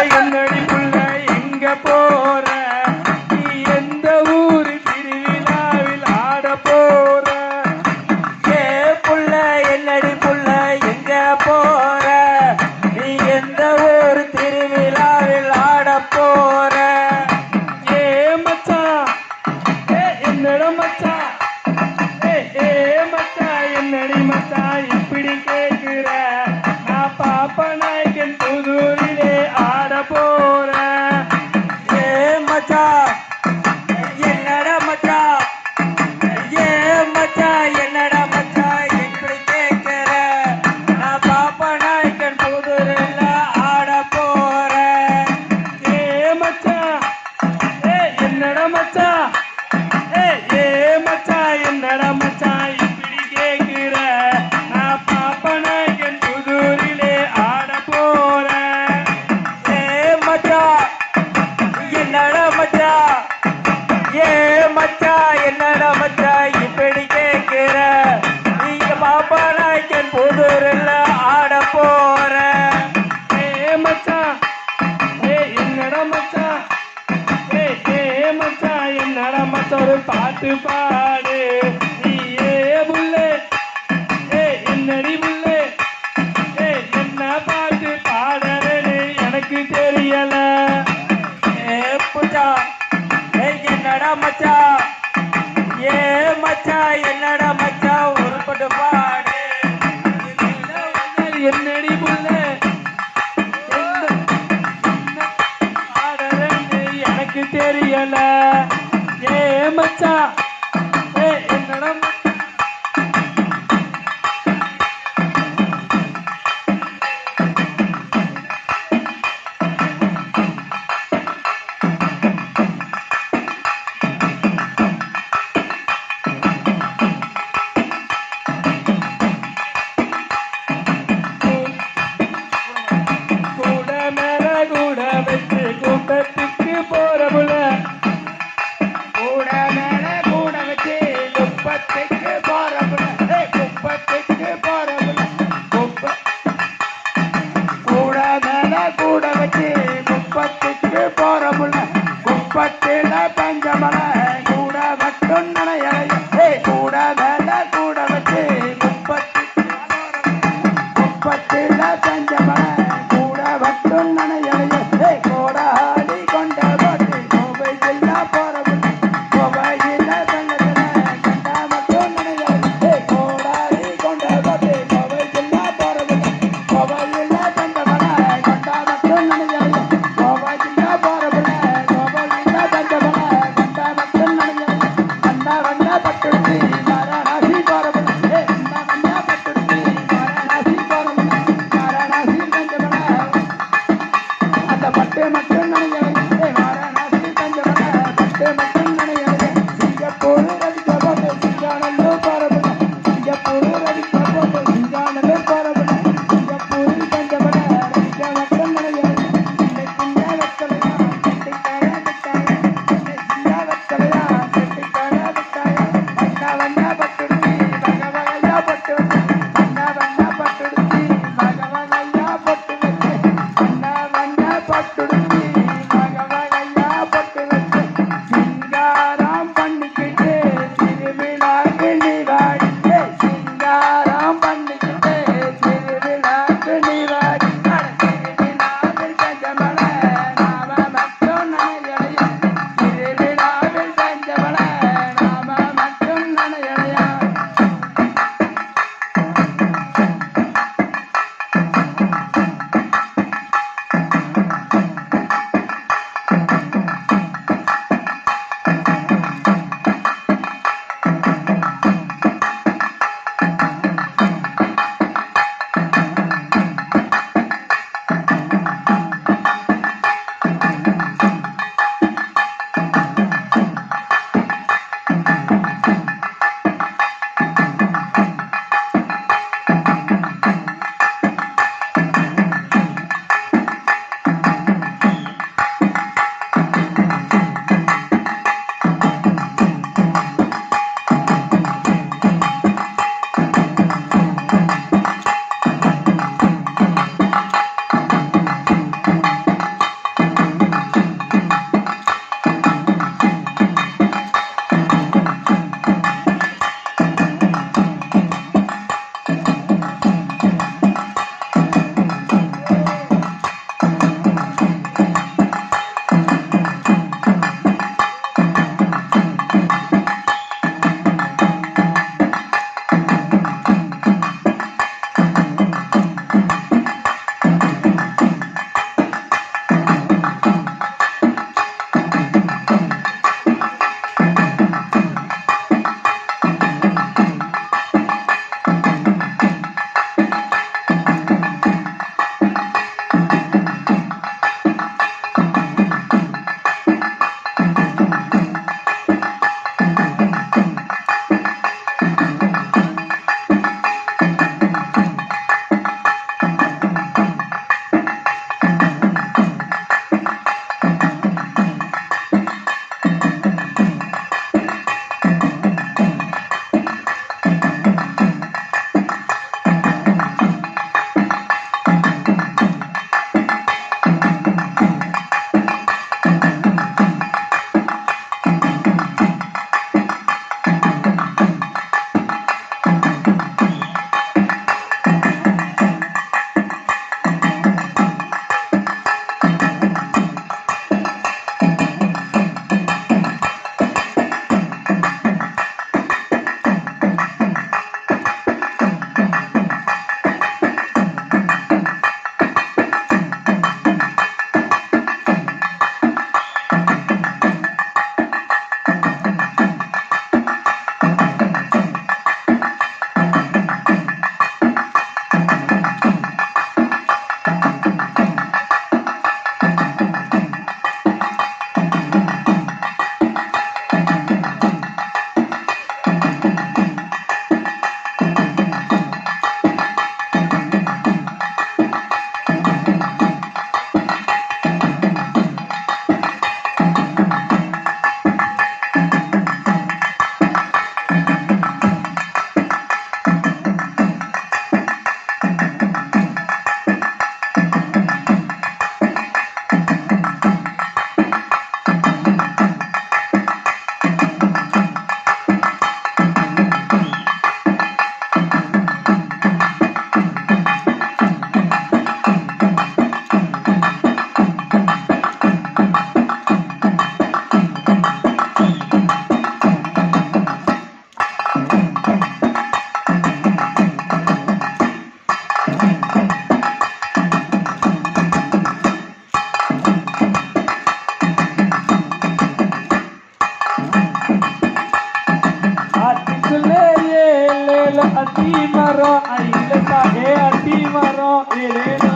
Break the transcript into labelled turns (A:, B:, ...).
A: தாய் கண்ணடி என்னடா
B: மச்சா நடமாட்ட ஒரு பாட்டு பாடு. நீயே புல்லே ஏ என்னடி புல்லே ஏ என்ன பாட்டு பாடுறேன்னு எனக்கு தெரியல.
A: ஏ புச்சா ஏ என்னடா மச்சா? ஏ மச்சா என்னடா
B: Gabrielena.